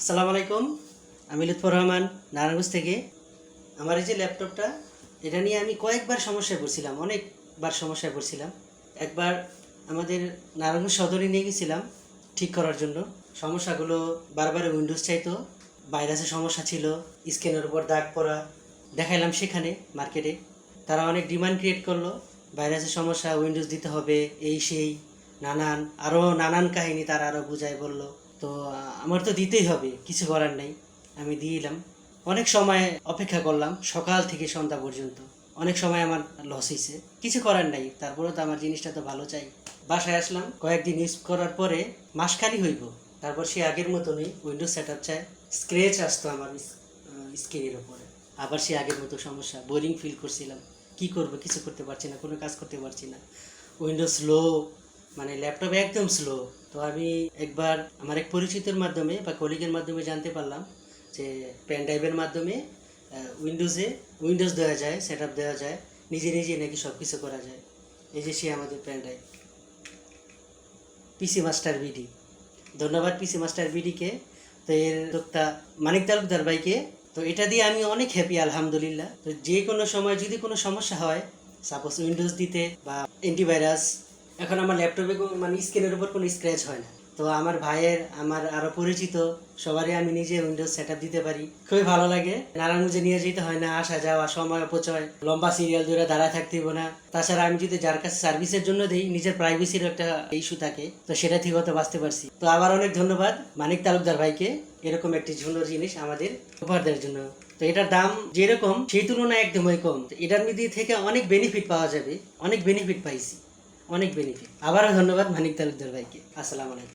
আসসালামু আলাইকুম, আমি লুৎফর রহমান, নারায়ণগঞ্জ থেকে। আমার এই যে ল্যাপটপটা, এটা নিয়ে আমি কয়েকবার সমস্যায় পড়ছিলাম, অনেকবার সমস্যায় পড়ছিলাম। একবার আমাদের নারায়ণগঞ্জ সদরে নিয়ে গেছিলাম ঠিক করার জন্য। সমস্যাগুলো বারবার উইন্ডোজ চাইতো, ভাইরাসের সমস্যা ছিল স্ক্রিনের উপর দাগ পড়া, দেখাইলাম সেখানে মার্কেটে। তারা অনেক ডিমান্ড ক্রিয়েট করল, ভাইরাসের সমস্যা উইন্ডোজ দিতে হবে, এই সেই, নানান আরও নানান কাহিনী তারা আরও বুঝায় বলল। তো আমার তো দিতেই হবে, কিছু করার নেই। আমি দিলাম অনেক সময় অপেক্ষা করলাম, সকাল থেকে সন্ধ্যা পর্যন্ত। অনেক সময় আমার লস হয়েছে কিছু করার নাই তারপরে তো আমার জিনিসটা তো ভালো চাই। বাসায় আসলাম, কয়েকদিন ইউজ করার পরে মাসখানি হইব। তারপর সে আগের মতনই উইন্ডোজ সেট আপ চায় স্ক্রেচ আসতো আমার স্ক্রিনের ওপরে আবার সে আগের মতো সমস্যা বোরিং ফিল করছিলাম। কি করব, কিছু করতে পারছি না, কোনো কাজ করতে পারছি না। উইন্ডোজ স্লো মানে ল্যাপটপ একদম স্লো তো আমি একবার আমার এক পরিচিতের মাধ্যমে বা কলিগের মাধ্যমে জানতে পারলাম যে পেন ড্রাইভের মাধ্যমে উইন্ডোজে উইন্ডোজ দেওয়া যায় সেট আপ দেওয়া যায়, নিজে নিজে নাকি সব কিছু করা যায়। এই যে সে আমাদের pen drive PC master BD ধন্যবাদ পিসি মাস্টার বিডিকে তো এর উদ্যোক্তা মানিক তালুকদার ভাইকে। তো এটা দিয়ে আমি অনেক হ্যাপি আলহামদুলিল্লাহ। তো যে কোনো সময় যদি কোনো সমস্যা হয় সাপোজ উইন্ডোজ দিতে বা অ্যান্টিভাইরাস এখন আমার ল্যাপটপে মানে স্ক্রিনের উপর কোনো স্ক্র্যাচ হয় না। তো আমার ভাইয়ের, আমার আরও পরিচিত, সবারই আমি নিজে উইন্ডোজ সেট দিতে পারি। খুবই ভালো লাগে। নারায়ণগঞ্জে নিয়ে যেতে হয় না, আসা যাওয়া, সময় অপচয়। লম্বা সিরিয়াল ধরে দাঁড়ায় থাকতে হইব না। তাছাড়া আমি যদি যার কাছে সার্ভিসের জন্য দিই, নিজের প্রাইভেসির একটা ইস্যু থাকে। তো সেটা ঠিক হয়তো বাঁচতে পারছি। তো আবার অনেক ধন্যবাদ মানিক তালুকদার ভাইকে। এরকম একটি সুন্দর জিনিস আমাদের উপহার দেওয়ার জন্য। তো এটার দাম যেরকম, সেই তুলনায় একদমই কম। এটার মধ্যে থেকে অনেক বেনিফিট পাওয়া যাবে। অনেক বেনিফিট পাইছি। অনেক বেনিফিট আবারও ধন্যবাদ মানিক তালুকদার ভাইকে। আসসালামু আলাইকুম।